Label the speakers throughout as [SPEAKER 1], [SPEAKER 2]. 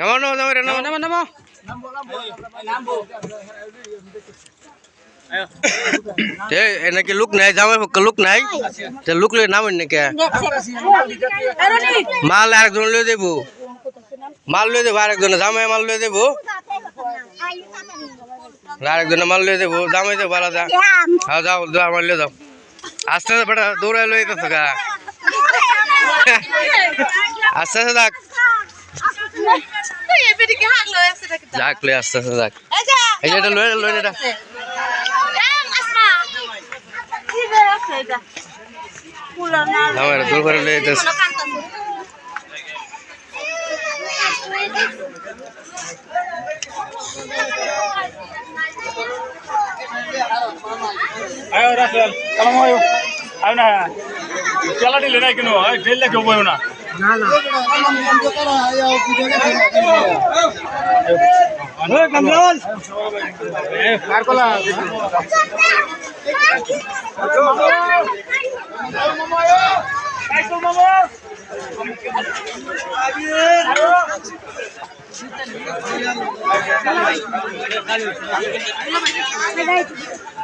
[SPEAKER 1] নামো নামো নামো রে, নামো।
[SPEAKER 2] নামো নামো
[SPEAKER 1] এ এ নাকি নাই পক্ষ লুক নাই। তে লুক লই নামেন নাকি মাল আরেকজন লই দেব মাল লই দেবো আরেকজনে জামাই মাল লই দেবো আরেকজনে মাল লই দেবো জামাই দেবো আলাদা। হ্যাঁ যাও যাও আমার লই যাও। আস্তে আস্তে বেটা দৌড়াই যেতেছ গা। আস্তে আস্তে যাক। যাক লই আস্তে আস্তে যাক। এই এটা লই লই এটা। জামাই দূর করে লই যেতেছ
[SPEAKER 3] আয়ো রাখেন কালাম আয়ো আয়ো না। তেলা দিলে নাই কেন? ঢেললে কেউ বইও না।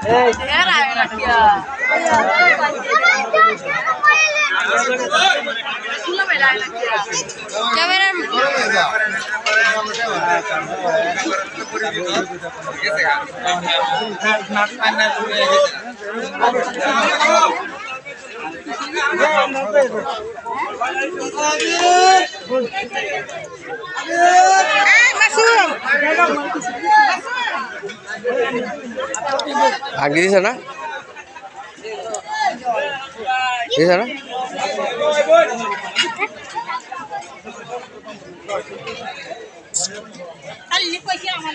[SPEAKER 3] Hey.
[SPEAKER 1] আগে দিছে না? দিছে না?
[SPEAKER 4] আমার